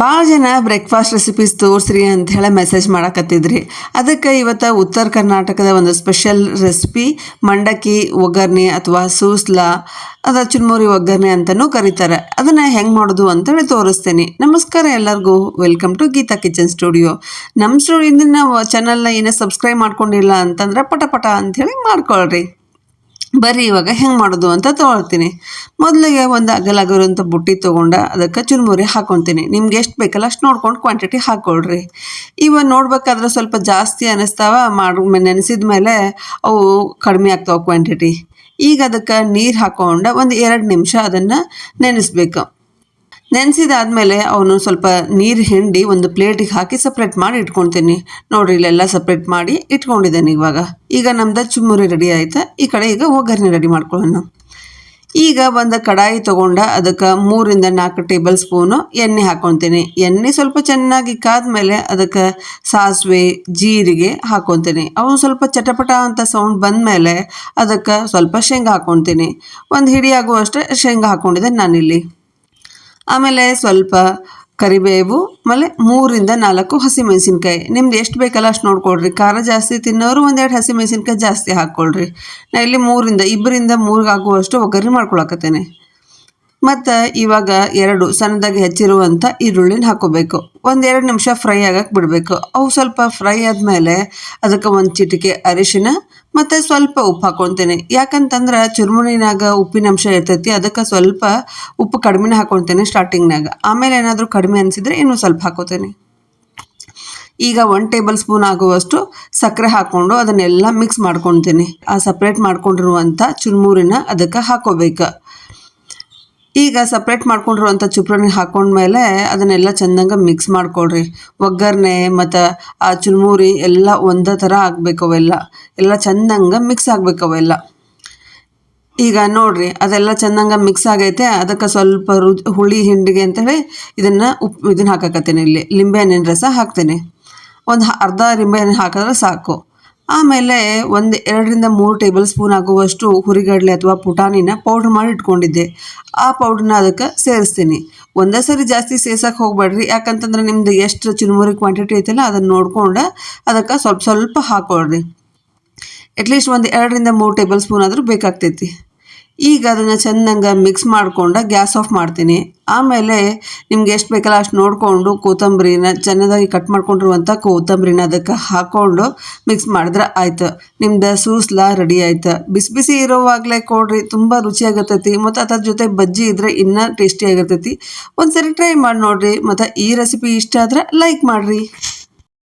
ಭಾಳ ಜನ breakfast recipes ತೋರಿಸ್ರಿ ಅಂತ ಹೇಳಿ ಮೆಸೇಜ್ ಮಾಡಕತ್ತಿದ್ರಿ. ಅದಕ್ಕೆ ಇವತ್ತು ಉತ್ತರ ಕರ್ನಾಟಕದ ಒಂದು ಸ್ಪೆಷಲ್ ರೆಸಿಪಿ ಮಂಡಕ್ಕಿ ಒಗ್ಗರಣೆ ಅಥವಾ ಸೂಸ್ಲಾ ಅಥವಾ ಚುನ್ಮುರಿ ಒಗ್ಗರಣೆ ಅಂತಲೂ ಕರೀತಾರೆ. ಅದನ್ನು ಹೆಂಗೆ ಮಾಡೋದು ಅಂತೇಳಿ ತೋರಿಸ್ತೀನಿ. ನಮಸ್ಕಾರ ಎಲ್ಲರಿಗೂ. Welcome to Geeta kitchen studio ನಮ್ಮ ಸ್ಟುಡಿಯೋದಿಂದ ಚಾನಲ್ನ ಏನೋ ಸಬ್ಸ್ಕ್ರೈಬ್ ಮಾಡ್ಕೊಂಡಿಲ್ಲ ಅಂತಂದ್ರೆ ಪಟ ಪಟ ಅಂಥೇಳಿ ಮಾಡ್ಕೊಳ್ರಿ. ಬರ್ರಿ, ಇವಾಗ ಹೆಂಗೆ ಮಾಡೋದು ಅಂತ ತೊಗೊಳ್ತೀನಿ. ಮೊದಲಿಗೆ ಒಂದು ಅಗಲಾಗಿರುವಂಥ ಬುಟ್ಟಿ ತೊಗೊಂಡು ಅದಕ್ಕೆ ಚುರುಮುರಿ ಹಾಕೊತೀನಿ. ನಿಮ್ಗೆ ಎಷ್ಟು ಬೇಕಲ್ಲ ಅಷ್ಟು ನೋಡ್ಕೊಂಡು ಕ್ವಾಂಟಿಟಿ ಹಾಕ್ಕೊಳ್ರಿ ಇವಾಗ ನೋಡ್ಬೇಕಾದ್ರೆ ಸ್ವಲ್ಪ ಜಾಸ್ತಿ ಅನ್ನಿಸ್ತಾವ ಮಾಡಿ ನೆನೆಸಿದ ಮೇಲೆ ಅವು ಕಡಿಮೆ ಆಗ್ತಾವೆ ಕ್ವಾಂಟಿಟಿ ಈಗ ಅದಕ್ಕೆ ನೀರು ಹಾಕೊಂಡು ಒಂದು ಎರಡು ನಿಮಿಷ ಅದನ್ನು ನೆನೆಸ್ಬೇಕು. ನೆನೆಸಿದಾದ್ಮೇಲೆ ಅವನು ಸ್ವಲ್ಪ ನೀರು ಹಿಂಡಿ ಒಂದು ಪ್ಲೇಟಿಗೆ ಹಾಕಿ ಸಪ್ರೇಟ್ ಮಾಡಿ ಇಟ್ಕೊಳ್ತೀನಿ ನೋಡಿರಿ, ಇಲ್ಲೆಲ್ಲ ಸಪ್ರೇಟ್ ಮಾಡಿ ಇಟ್ಕೊಂಡಿದ್ದೇನೆ ಇವಾಗ. ಈಗ ನಮ್ದು ಚುಮ್ಮುರಿ ರೆಡಿ ಆಯ್ತಾ? ಈ ಕಡೆ ಈಗ ಒಗ್ಗರಣೆ ರೆಡಿ ಮಾಡ್ಕೊಳ್ಳೋಣ. ಈಗ ಒಂದು ಕಡಾಯಿ ತೊಗೊಂಡ ಅದಕ್ಕೆ ಮೂರಿಂದ ನಾಲ್ಕು ಟೇಬಲ್ ಸ್ಪೂನು ಎಣ್ಣೆ ಹಾಕ್ಕೊತೀನಿ ಎಣ್ಣೆ ಸ್ವಲ್ಪ ಚೆನ್ನಾಗಿ ಕಾದ್ಮೇಲೆ ಅದಕ್ಕೆ ಸಾಸಿವೆ, ಜೀರಿಗೆ ಹಾಕ್ಕೊತೀನಿ ಅವು ಸ್ವಲ್ಪ ಚಟಪಟ ಅಂತ ಸೌಂಡ್ ಬಂದಮೇಲೆ ಅದಕ್ಕೆ ಸ್ವಲ್ಪ ಶೇಂಗಾ ಹಾಕ್ಕೊತೀನಿ ಒಂದು ಹಿಡಿ ಆಗುವಷ್ಟು ಶೇಂಗಾ ಹಾಕ್ಕೊಂಡಿದ್ದೆ ನಾನಿಲ್ಲಿ. ಆಮೇಲೆ ಸ್ವಲ್ಪ ಕರಿಬೇವು, ಆಮೇಲೆ ಮೂರಿಂದ ನಾಲ್ಕು ಹಸಿಮೆಣಸಿನ್ಕಾಯಿ. ನಿಮ್ದು ಎಷ್ಟು ಬೇಕಲ್ಲ ಅಷ್ಟು ನೋಡ್ಕೊಳ್ರಿ. ಖಾರ ಜಾಸ್ತಿ ತಿನ್ನೋರು ಒಂದೆರಡು ಹಸಿಮೆಣಸಿನ್ಕಾಯಿ ಜಾಸ್ತಿ ಹಾಕ್ಕೊಳ್ರಿ. ನಾ ಇಲ್ಲಿ ಮೂರಿಂದ, ಇಬ್ಬರಿಂದ ಮೂರಿಗೆ ಆಗುವಷ್ಟು ಒಗ್ಗರಣೆ ಮಾಡ್ಕೊಳಕತ್ತೇನೆ. ಮತ್ತು ಇವಾಗ ಎರಡು ಸಣ್ಣದಾಗಿ ಹೆಚ್ಚಿರುವಂಥ ಈರುಳ್ಳಿನ ಹಾಕೋಬೇಕು. ಒಂದೆರಡು ನಿಮಿಷ ಫ್ರೈ ಆಗಕ್ಕೆ ಬಿಡಬೇಕು. ಅವು ಸ್ವಲ್ಪ ಫ್ರೈ ಆದಮೇಲೆ ಅದಕ್ಕೆ ಒಂದು ಚಿಟಿಕೆ ಅರಿಶಿನ ಮತ್ತು ಸ್ವಲ್ಪ ಉಪ್ಪು ಹಾಕ್ಕೊತೀನಿ ಯಾಕಂತಂದ್ರೆ ಚುರುಮುರಿನಾಗ ಉಪ್ಪಿನ ಅಂಶ ಇರ್ತೈತಿ, ಅದಕ್ಕೆ ಸ್ವಲ್ಪ ಉಪ್ಪು ಕಡಿಮೆನೇ ಹಾಕ್ಕೊತೀನಿ ಸ್ಟಾರ್ಟಿಂಗ್ನಾಗ ಆಮೇಲೆ ಏನಾದರೂ ಕಡಿಮೆ ಅನಿಸಿದ್ರೆ ಇನ್ನೂ ಸ್ವಲ್ಪ ಹಾಕೋತೇನೆ. ಈಗ ಒನ್ ಟೇಬಲ್ ಸ್ಪೂನ್ ಆಗುವಷ್ಟು ಸಕ್ಕರೆ ಹಾಕ್ಕೊಂಡು ಅದನ್ನೆಲ್ಲ ಮಿಕ್ಸ್ ಮಾಡ್ಕೊತೀನಿ ಆ ಸಪ್ರೇಟ್ ಮಾಡ್ಕೊಂಡಿರುವಂಥ ಚುರುಮುರಿನ ಅದಕ್ಕೆ ಹಾಕೋಬೇಕು. ಈಗ ಸಪ್ರೇಟ್ ಮಾಡ್ಕೊಂಡಿರುವಂಥ ಚುಪ್ರನಿ ಹಾಕೊಂಡ್ಮೇಲೆ ಅದನ್ನೆಲ್ಲ ಚೆಂದಂಗೆ ಮಿಕ್ಸ್ ಮಾಡ್ಕೊಳ್ರಿ. ಒಗ್ಗರಣೆ ಮತ್ತು ಆ ಚುರುಮುರಿ ಎಲ್ಲ ಒಂದೇ ಥರ ಆಗಬೇಕು ಅವೆಲ್ಲ. ಎಲ್ಲ ಚೆಂದಂಗೆ ಮಿಕ್ಸ್ ಆಗಬೇಕು ಅವೆಲ್ಲ. ಈಗ ನೋಡಿರಿ, ಅದೆಲ್ಲ ಚೆಂದಂಗೆ ಮಿಕ್ಸ್ ಆಗೈತೆ. ಅದಕ್ಕೆ ಸ್ವಲ್ಪ ರು, ಹುಳಿ, ಹಿಂಡಿಗೆ ಅಂತೇಳಿ ಇದನ್ನು ಉಪ್ಪು ಇದನ್ನು ಹಾಕಕತ್ತೀನಿ ಇಲ್ಲಿ. ಲಿಂಬೆಹಣ್ಣಿನ ರಸ ಹಾಕ್ತೀನಿ. ಒಂದು ಅರ್ಧ ಲಿಂಬೆಹಣ್ಣು ಹಾಕಿದ್ರೆ ಸಾಕು. ಆಮೇಲೆ ಒಂದು ಎರಡರಿಂದ ಮೂರು ಟೇಬಲ್ ಸ್ಪೂನ್ ಆಗುವಷ್ಟು ಹುರಿಗಡಲೆ ಅಥವಾ ಪುಟಾಣಿನ ಪೌಡ್ರ್ ಮಾಡಿ ಇಟ್ಕೊಂಡಿದ್ದೆ. ಆ ಪೌಡ್ರನ್ನ ಅದಕ್ಕೆ ಸೇರಿಸ್ತೀನಿ. ಒಂದೇ ಸರಿ ಜಾಸ್ತಿ ಸೇರ್ಸಕ್ಕೆ ಹೋಗ್ಬೇಡ್ರಿ. ಯಾಕಂತಂದ್ರೆ ನಿಮ್ದು ಎಷ್ಟು ಚುರುಮುರಿ ಕ್ವಾಂಟಿಟಿ ಐತಲ್ಲ ಅದನ್ನು ನೋಡ್ಕೊಂಡು ಅದಕ್ಕೆ ಸ್ವಲ್ಪ ಸ್ವಲ್ಪ ಹಾಕೊಳ್ರಿ. ಅಟ್ಲೀಸ್ಟ್ ಒಂದು ಎರಡರಿಂದ ಮೂರು ಟೇಬಲ್ ಸ್ಪೂನ್ ಆದರೂ ಬೇಕಾಗ್ತೈತಿ. ಈಗ ಅದನ್ನು ಚೆಂದಂಗೆ ಮಿಕ್ಸ್ ಮಾಡ್ಕೊಂಡು ಗ್ಯಾಸ್ ಆಫ್ ಮಾಡ್ತೀನಿ. ಆಮೇಲೆ ನಿಮ್ಗೆ ಎಷ್ಟು ಬೇಕಲ್ಲ ಅಷ್ಟು ನೋಡಿಕೊಂಡು ಕೊತ್ತಂಬರಿನ ಚೆನ್ನಾಗಿ ಕಟ್ ಮಾಡ್ಕೊಂಡಿರುವಂಥ ಕೊತ್ತಂಬರಿನ ಅದಕ್ಕೆ ಹಾಕ್ಕೊಂಡು ಮಿಕ್ಸ್ ಮಾಡಿದ್ರೆ ಆಯ್ತು. ನಿಮ್ದು ಸೂಸ್ಲ ರೆಡಿ ಆಯ್ತು. ಬಿಸಿ ಬಿಸಿ ಇರೋವಾಗಲೇ ಕೊಡ್ರಿ, ತುಂಬ ರುಚಿಯಾಗಿರ್ತೈತಿ ಮತ್ತು ಅದ್ರ ಜೊತೆ ಬಜ್ಜಿ ಇದ್ರೆ ಇನ್ನೂ ಟೇಸ್ಟಿಯಾಗಿರ್ತೈತಿ ಒಂದು ಸರಿ ಟ್ರೈ ಮಾಡಿ ನೋಡಿರಿ. ಮತ್ತು ಈ ರೆಸಿಪಿ ಇಷ್ಟ ಆದರೆ ಲೈಕ್ ಮಾಡಿರಿ.